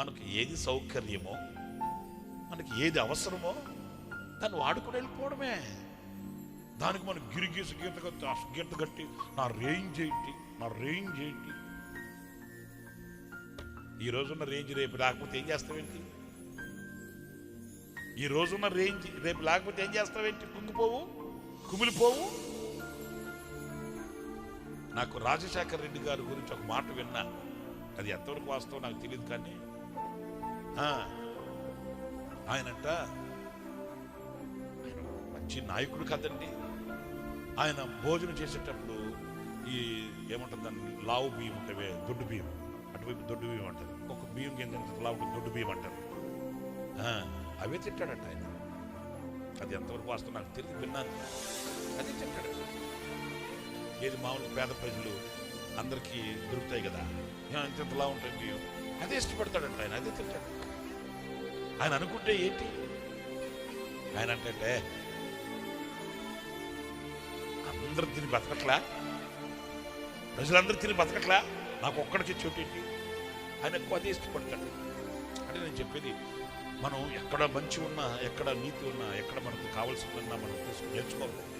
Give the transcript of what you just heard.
మనకు ఏది సౌకర్యమో మనకి ఏది అవసరమో దాన్ని వాడుకుని వెళ్ళిపోవడమే. దానికి మనం గిరిగీసి గీత కట్టి గీత కట్టి నా రేంజ్ ఏంటి నా రేంజ్ ఏంటి? ఈ రోజున్న రేంజ్ రేపు లేకపోతే ఏం చేస్తావేంటి? ఈ రోజున్న రేంజ్ రేపు లేకపోతే ఏం చేస్తావేంటి? కుంగిపోవు కుమిలిపోవు. నాకు రాజశేఖర్ రెడ్డి గారి గురించి ఒక మాట విన్నా. అది ఎంతవరకు వాస్తవం నాకు తెలియదు కానీ ఆయనంట ఆయన మంచి నాయకుడు కదండి. ఆయన భోజనం చేసేటప్పుడు ఈ ఏమంటుంది దాన్ని? లావు బియ్యం ఉంటుంది దొడ్డు బియ్యం. అటువైపు దొడ్డు బియ్యం అంటారు. ఒక బియ్యం కింద లావు దొడ్డు బియ్యం అంటారు. అవే తింటాడట ఆయన. అది ఎంతవరకు వాస్తవం నాకు తెలియదు విన్నాను. అదే తింటాడు. ఏది మామూలు పేద ప్రజలు అందరికీ దొరుకుతాయి కదా. "యా, ఇంత ఇంతలా ఉంటాయి బియ్యం. అదే ఇష్టపడతాడంట ఆయన అదే తింటాడు. ఆయన అనుకుంటే ఏంటి? ఆయన అంటే అందరూ తిని బతకట్లా? ప్రజలందరూ తిని బతకట్లా? నాకు ఒక్కడికి చోటేంటి ఆయన ఎక్కువ అదే ఇష్టపడతాడు. అంటే నేను చెప్పేది మనం ఎక్కడ మంచి ఉన్నా ఎక్కడ నీతి ఉన్నా ఎక్కడ మనకు కావాల్సి ఉన్నా మనం తీసుకుని నేర్చుకోవాలి.